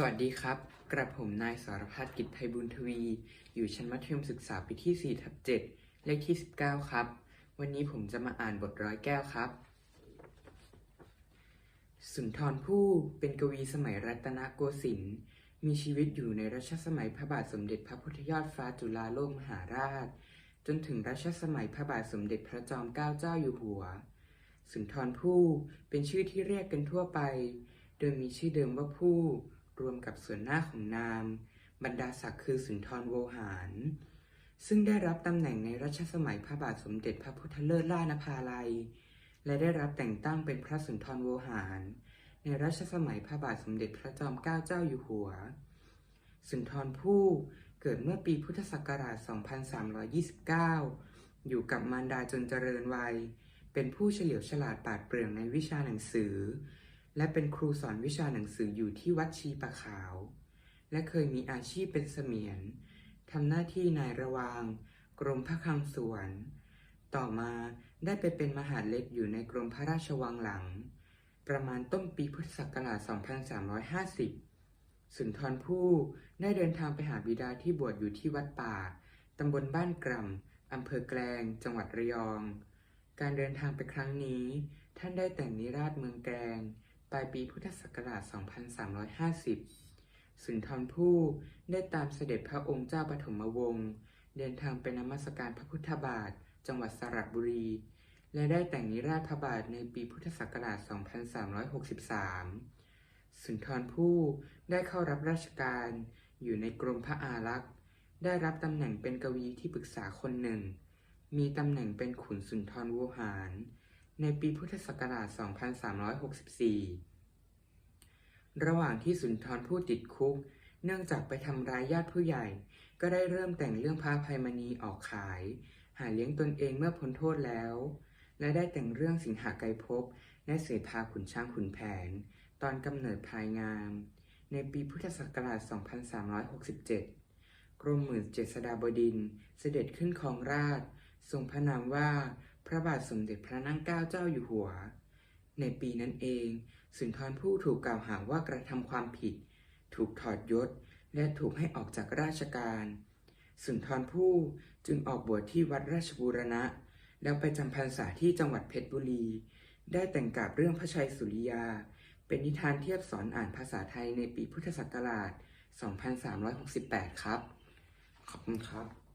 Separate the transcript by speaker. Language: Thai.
Speaker 1: สวัสดีครับ กระผมนายสารพัฒน์กิจไพบุญทวี อยู่ชั้นมัธยมศึกษาปีที่ 4 ทับ 7 เลขที่ 19 ครับ วันนี้ผมจะมาอ่านบทร้อยแก้วครับ สุนทรภู่เป็นกวีสมัยรัตนโกสินทร์ มีชีวิตอยู่ในรัชสมัยพระบาทสมเด็จพระพุทธยอดฟ้าจุฬาโลกมหาราช จนถึงรัชสมัยพระบาทสมเด็จพระจอมเกล้าเจ้าอยู่หัว สุนทรภู่เป็นชื่อที่เรียกกันทั่วไป โดยมีชื่อเดิมว่าผู้ รวมกับส่วนหน้าของนาม บรรดาศักดิ์คือสุนทรโวหาร ซึ่งได้รับตำแหน่งในรัชสมัยพระบาทสมเด็จพระพุทธเลิศล่านภาลัย และได้รับแต่งตั้งเป็นพระสุนทรโวหาร ในรัชสมัยพระบาทสมเด็จพระจอมเกล้าเจ้าอยู่หัว สุนทรภู่เกิดเมื่อปีพุทธศักราช 2329 อยู่กับมารดาจนเจริญวัย เป็นผู้เฉลียวฉลาดปราดเปรื่องในวิชาหนังสือ และเป็นครูสอนวิชาหนังสืออยู่ที่วัดชีปะขาว และเคยมีอาชีพเป็นเสมียนทำหน้าที่นายระวาง กรมพระคลังสวน ต่อมาได้ไปเป็นมหาเล็กอยู่ในกรมพระราชวังหลัง ประมาณต้นปีพุทธศักราช 2350 สุนทรภู่ได้เดินทางไปหาบิดาที่บวชอยู่ที่วัดป่าตำบลบ้านกร่ำอำเภอแกลง จังหวัดระยอง การเดินทางไปครั้งนี้ ท่านได้แต่งนิราชเมืองแกลง ปลายปีพุทธศักราช 2350 สุนทรภู่ได้ตามเสด็จพระองค์เจ้าปฐมวงศ์เดินทางไปนมัสการพระพุทธบาท จังหวัดสระบุรี และได้แต่งนิราชพระบาทในปีพุทธศักราช 2363 สุนทรภู่ได้เข้ารับราชการอยู่ในกรมพระอารักษ์ ได้รับตำแหน่งเป็นกวีที่ปรึกษาคนหนึ่ง มีตำแหน่งเป็นขุนสุนทรวหาร ในปีพุทธศักราช 2364 ระหว่างที่สุนทรภู่ติดคุก เนื่องจากไปทำร้ายญาติผู้ใหญ่ ก็ได้เริ่มแต่งเรื่องพระภัยมณีออกขาย หาเลี้ยงตนเองเมื่อพ้นโทษแล้ว และได้แต่งเรื่องสิงหาไกรภพและเสภาขุนช้างขุนแผน ตอนกำเนิดพลายงาม ในปีพุทธศักราช 2367 กรมหมื่นเจษฎาบดินเสด็จขึ้นครองราชทรงพระนามว่า พระบาทสมเด็จพระนั่งเกล้าเจ้าอยู่หัว ในปีนั้นเอง สุนทรภู่ถูกกล่าวหาว่ากระทำความผิด ถูกถอดยศ และถูกให้ออกจากราชการ สุนทรภู่จึงออกบวชที่วัดราชบูรณะ แล้วไปจำพรรษาที่จังหวัดเพชรบุรี ได้แต่งกาบเรื่องพระชัยสุริยา เป็นนิทานเทียบสอนอ่านภาษาไทยในปีพุทธศักราช 2368 ครับ ขอบคุณครับ